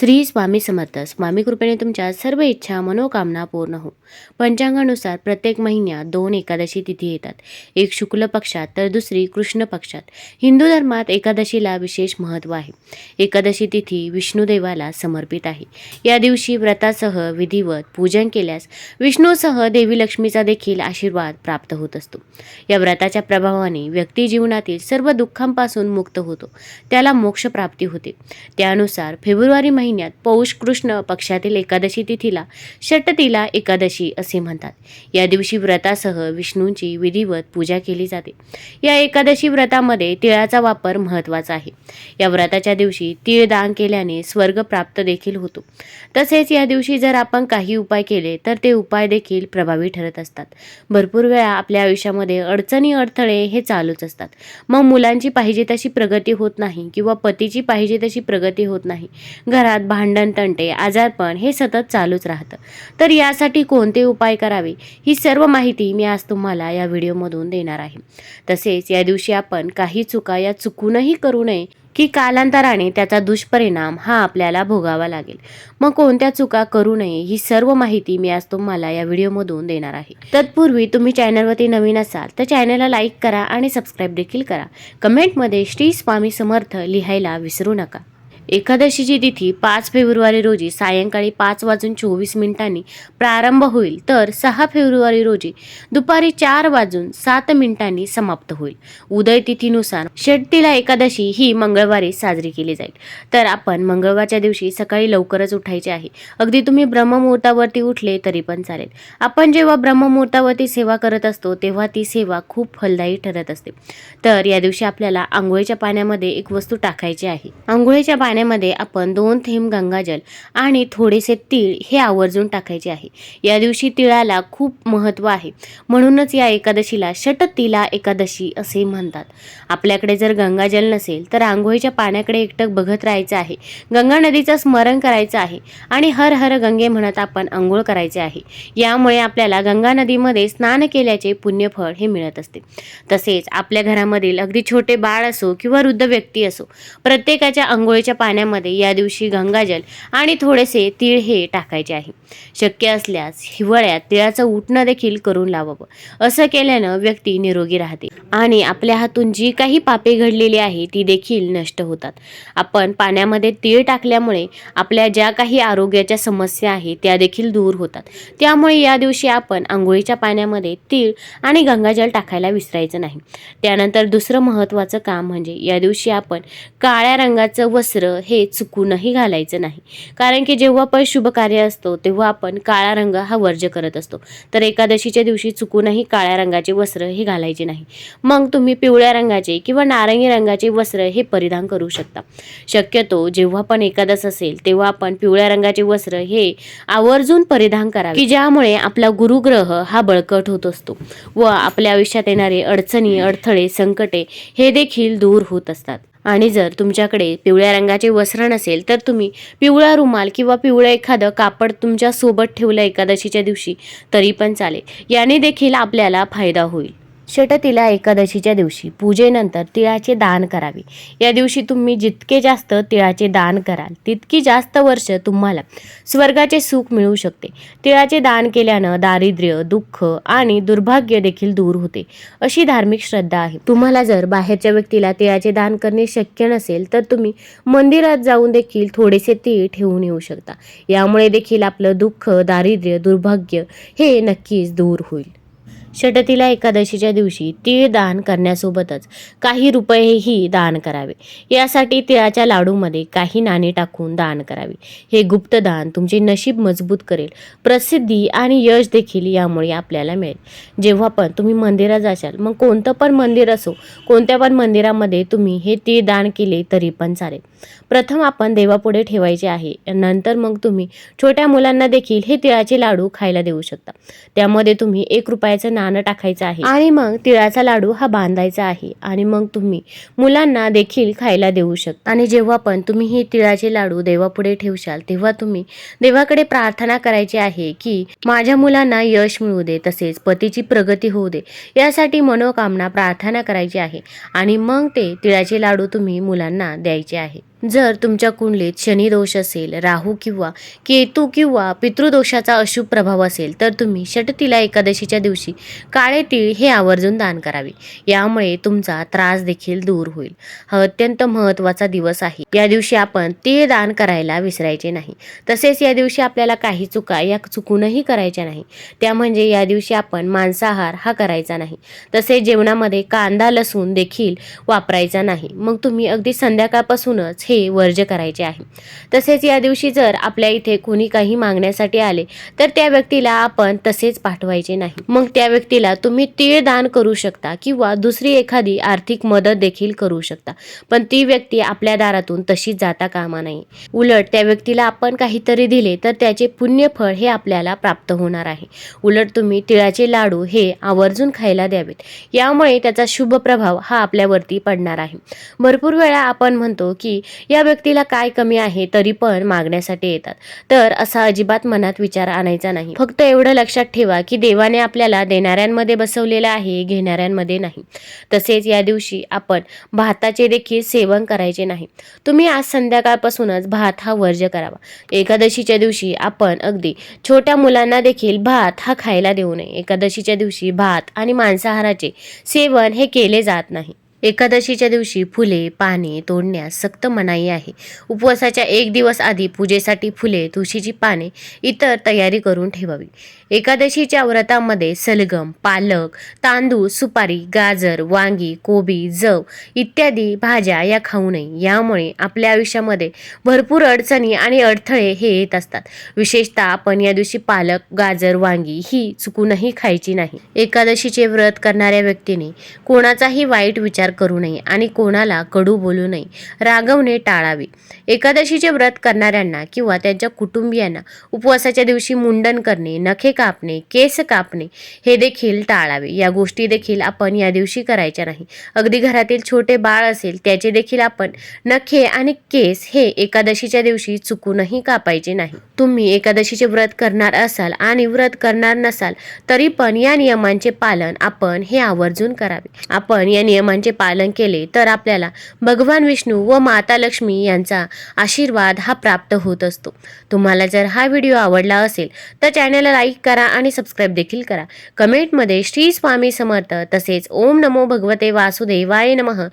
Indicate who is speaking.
Speaker 1: श्री स्वामी समर्थ. स्वामी कृपेने तुमच्या सर्व इच्छा मनोकामना पूर्ण हो. पंचांगानुसार प्रत्येक महिन्यात दोन एकादशी तिथी येतात. एक शुक्ल पक्षात तर दुसरी कृष्ण पक्षात. हिंदू धर्मात एकादशीला विशेष महत्त्व आहे. एकादशी तिथी विष्णुदेवाला समर्पित आहे. या दिवशी व्रतासह विधिवत पूजन केल्यास विष्णूसह देवी लक्ष्मीचा देखील आशीर्वाद प्राप्त होत असतो. या व्रताच्या प्रभावाने व्यक्ती जीवनातील सर्व दुःखांपासून मुक्त होतो. त्याला मोक्षप्राप्ती होते. त्यानुसार फेब्रुवारी महिन्यात पौष कृष्ण पक्षातील एकादशी तिथीला षटतीला एकादशी असे म्हणतात. या दिवशी व्रतासह विष्णूंची विधिवत पूजा केली जाते. या एकादशी व्रतामध्ये तिळाचा वापर महत्त्वाचा आहे. या व्रताच्या दिवशी तीळ दान केल्याने स्वर्ग प्राप्त देखील होतो. तसेच या दिवशी जर आपण काही उपाय केले तर ते उपाय देखील प्रभावी ठरत असतात. भरपूर वेळा आपल्या आयुष्यामध्ये अडचणी अडथळे हे चालूच असतात. मग मुलांची पाहिजे तशी प्रगती होत नाही किंवा पतीची पाहिजे तशी प्रगती होत नाही. घरा घरात भांडण तंटे आजारपण हे सतत चालूच राहतं. तर यासाठी कोणते उपाय करावे? ही सर्व माहिती मी आज तुम्हाला या व्हिडिओमधून देणार आहे. तसेच या दिवशी आपण काही चुका या चुकूनही करू नये की कालांतराने त्याचा दुष्परिणाम हा आपल्याला भोगावा लागेल. मग कोणत्या चुका करू नये ही सर्व माहिती मी आज तुम्हाला या व्हिडिओमधून देणार आहे. तत्पूर्वी तुम्ही चॅनलवरती नवीन असाल तर चॅनलला लाईक करा आणि सबस्क्राईब देखील करा. कमेंटमध्ये श्री स्वामी समर्थ लिहायला विसरू नका. एकादशीची तिथी पाच फेब्रुवारी रोजी सायंकाळी पाच वाजून चोवीस मिनिटांनी प्रारंभ होईल. तर सहा फेब्रुवारी रोजी दुपारी चार वाजून सात मिनिटांनी समाप्त होईल. उदय तिथीनुसार षटतीला एकादशी ही मंगळवारी साजरी केली जाईल. तर आपण मंगळवारच्या दिवशी सकाळी लवकरच उठायचे आहे. अगदी तुम्ही ब्रह्ममुहूर्तावरती उठले तरी पण चालेल. आपण जेव्हा ब्रह्ममुहूर्तावरती सेवा करत असतो तेव्हा ती सेवा खूप फलदायी ठरत असते. तर या दिवशी आपल्याला आंघोळीच्या पाण्यामध्ये एक वस्तू टाकायची आहे. आंघोळीच्या पाण्यामध्ये आपण दोन थेंब गंगाजल आणि थोडेसे तीळ हे आवर्जून टाकायचे आहे. या दिवशी तिळाला खूप महत्त्व आहे. म्हणूनच या एकादशीला षटतिला एकादशी असे म्हणतात. आपल्याकडे जर गंगाजल नसेल तर आंघोळीच्या पाण्याकडे एकटक बघत राहायचं आहे. गंगा नदीचं स्मरण करायचं आहे आणि हर हर गंगे म्हणत आपण आंघोळ करायचे आहे. यामुळे आपल्याला गंगा नदीमध्ये स्नान केल्याचे पुण्यफळ हे मिळत असते. तसेच आपल्या घरामधील अगदी छोटे बाळ असो किंवा वृद्ध व्यक्ती असो प्रत्येकाच्या आंघोळीच्या पाण्यामध्ये या दिवशी गंगाजल आणि थोडेसे तीळ हे टाकायचे आहे. शक्य असल्यास हिवाळ्यात तिळाचं उठणं देखील करून लावावं. असं केल्यानं व्यक्ती निरोगी राहते आणि आपल्या हातून जी काही पापे घडलेली आहे ती देखील नष्ट होतात. आपण पाण्यामध्ये तीळ टाकल्यामुळे आपल्या ज्या काही आरोग्याच्या समस्या आहेत त्या देखील दूर होतात. त्यामुळे या दिवशी आपण आंघोळीच्या पाण्यामध्ये तीळ आणि गंगाजल टाकायला विसरायचं नाही. त्यानंतर दुसरं महत्त्वाचं काम म्हणजे या दिवशी आपण काळ्या रंगाचं वस्त्र हे चुकूनही घालायचं नाही. कारण की जेव्हा पण शुभ कार्य असतो तेव्हा आपण काळा रंग हा वर्ज करत असतो. तर एकादशीच्या दिवशी चुकूनही काळ्या रंगाचे वस्त्र हे घालायचे नाही. मग तुम्ही पिवळ्या रंगाचे किंवा नारंगी रंगाचे वस्त्र हे परिधान करू शकता. शक्यतो जेव्हा पण एकादश असेल तेव्हा आपण पिवळ्या रंगाचे वस्त्र हे आवर्जून परिधान करावे. की ज्यामुळे आपला गुरुग्रह हा बळकट होत असतो व आपल्या आयुष्यात येणारे अडचणी अडथळे संकटे हे देखील दूर होत असतात. आणि जर तुमच्याकडे पिवळ्या रंगाचे वस्त्र नसेल तर तुम्ही पिवळा रुमाल किंवा पिवळं एखादं कापड तुमच्यासोबत ठेवलं एकादशीच्या दिवशी तरी पण चालेल. याने देखील आपल्याला फायदा होईल. षटतीला एकादशीच्या दिवशी पूजेनंतर तिळाचे दान करावे. या दिवशी तुम्ही जितके जास्त तिळाचे दान कराल तितकी जास्त वर्ष तुम्हाला स्वर्गाचे सुख मिळू शकते. तिळाचे दान केल्यानं दारिद्र्य दुःख आणि दुर्भाग्य देखील दूर होते अशी धार्मिक श्रद्धा आहे. तुम्हाला जर बाहेरच्या व्यक्तीला तिळाचे दान करणे शक्य नसेल तर तुम्ही मंदिरात जाऊन देखील थोडेसे तीळ ठेवून येऊ शकता. यामुळे देखील आपलं दुःख दारिद्र्य दुर्भाग्य हे नक्कीच दूर होईल. षटतीला एकादशीच्या दिवशी तीळ दान करण्यासोबतच काही रुपयेही दान करावे. यासाठी तिळाच्या लाडूमध्ये काही नाणी टाकून दान करावे. हे गुप्त दान तुमचे नशीब मजबूत करेल. प्रसिद्धी आणि यश देखील यामुळे आपल्याला मिळेल. जेव्हा पण तुम्ही मंदिरात जाशाल मग कोणतं पण मंदिर असो कोणत्या पण मंदिरामध्ये तुम्ही हे तीळ दान केले तरी पण चालेल. प्रथम आपण देवापुढे ठेवायचे आहे. नंतर मग तुम्ही छोट्या मुलांना देखील हे तिळाचे लाडू खायला देऊ शकता. त्यामध्ये तुम्ही एक रुपयाचं नाणं टाकायचं आहे. आणि मग तिळाचा लाडू हा बांधायचा आहे. आणि मग तुम्ही मुलांना देखील खायला देऊ शकता. आणि जेव्हा पण तुम्ही हे तिळाचे लाडू देवापुढे ठेवशाल तेव्हा तुम्ही देवाकडे प्रार्थना करायची आहे की माझ्या मुलांना यश मिळू दे तसेच पतीची प्रगती होऊ दे. यासाठी मनोकामना प्रार्थना करायची आहे. आणि मग ते तिळाचे लाडू तुम्ही मुलांना द्यायचे आहे. जर तुमच्या कुंडलीत शनिदोष असेल राहू किंवा केतू किंवा पितृदोषाचा अशुभ प्रभाव असेल तर तुम्ही षटतिला एकादशीच्या दिवशी काळे तीळ हे आवर्जून दान करावे. यामुळे तुमचा त्रास देखील दूर होईल. हा अत्यंत महत्त्वाचा दिवस आहे. या दिवशी आपण तीळ दान करायला विसरायचे नाही. तसेच या दिवशी आपल्याला काही चुका या चुकूनही करायच्या नाही. त्या म्हणजे या दिवशी आपण मांसाहार हा करायचा नाही. तसेच जेवणामध्ये कांदा लसूण देखील वापरायचा नाही. मग तुम्ही अगदी संध्याकाळपासूनच हे वर्ज्य करायचे आहे. तसेच या दिवशी जर आपल्या इथे कोणी काही मागण्यासाठी आले तर त्या व्यक्तीला आपण तसेच पाठवायचे नाही. मग त्या व्यक्तीला तुम्ही तीळ दान करू शकता किंवा दुसरी एखादी आर्थिक मदत देखील करू शकता. पण ती व्यक्ती आपल्या दारातून तशी जाता कामा नाही. उलट त्या व्यक्तीला आपण काहीतरी दिले तर त्याचे पुण्यफळ हे आपल्याला प्राप्त होणार आहे. उलट तुम्ही तिळाचे लाडू हे आवर्जून खायला द्यावेत. यामुळे त्याचा शुभ प्रभाव हा आपल्यावरती पडणार आहे. भरपूर वेळा आपण म्हणतो की या व्यक्तीला काय कमी आहे तरी पण मागण्यासाठी येतात. तर असा अजिबात मनात विचार आणायचा नाही. फक्त एवढं लक्षात ठेवा की देवाने आपल्याला देणाऱ्यांमध्ये बसवलेलं आहे घेणाऱ्यांमध्ये नाही. तसेच या दिवशी आपण भाताचे देखील सेवन करायचे नाही. तुम्ही आज संध्याकाळपासूनच भात हा वर्ज करावा. एकादशीच्या दिवशी आपण अगदी छोट्या मुलांना देखील भात हा खायला देऊ नये. एकादशीच्या दिवशी भात आणि मांसाहाराचे सेवन हे केले जात नाही. एकादशीच्या दिवशी फुले पाने तोडण्यास सक्त मनाई आहे. उपवासाच्या एक दिवस आधी पूजेसाठी फुले तुळशीची पाने इतर तयारी करून ठेवावी. एकादशीच्या व्रतामध्ये सलगम पालक तांदूळ सुपारी गाजर वांगी कोबी जव इत्यादी भाज्या या खाऊ नये. यामुळे आपल्या आयुष्यामध्ये भरपूर अडचणी आणि अडथळे हे येत असतात. विशेषतः आपण या दिवशी पालक गाजर वांगी ही चुकूनही खायची नाही. एकादशीचे व्रत करणाऱ्या व्यक्तीने कोणाचाही वाईट विचार विचार करू नये आणि कोणाला कडू बोलू नये. रागवणे टाळावे. एकादशीचे व्रत करणाऱ्यांना किंवा त्यांच्या कुटुंबियांना उपवासाच्या दिवशी मुंडन करणे नखे कापणे केस कापणे हे देखील टाळावे. या गोष्टी देखील आपण या दिवशी करायच्या नाही. अगदी घरातील छोटे बाळ असेल त्याचे देखील आपण नखे आणि केस हे एकादशीच्या दिवशी चुकूनही कापायचे नाही. तुम्ही एकादशीचे व्रत करणार असाल आणि व्रत करणार नसाल तरी पण या नियमांचे पालन आपण हे आवर्जून करावे. आपण या नियमांचे पालन केले तर आपल्याला भगवान विष्णू व माता लक्ष्मी यांचा आशीर्वाद हा प्राप्त होत असतो. तुम्हाला जर हा व्हिडिओ आवडला असेल तर चॅनलला लाईक करा आणि सबस्क्राईब देखील करा. कमेंटमध्ये श्री स्वामी समर्थ तसेच ओम नमो भगवते वासुदेवाय नमः.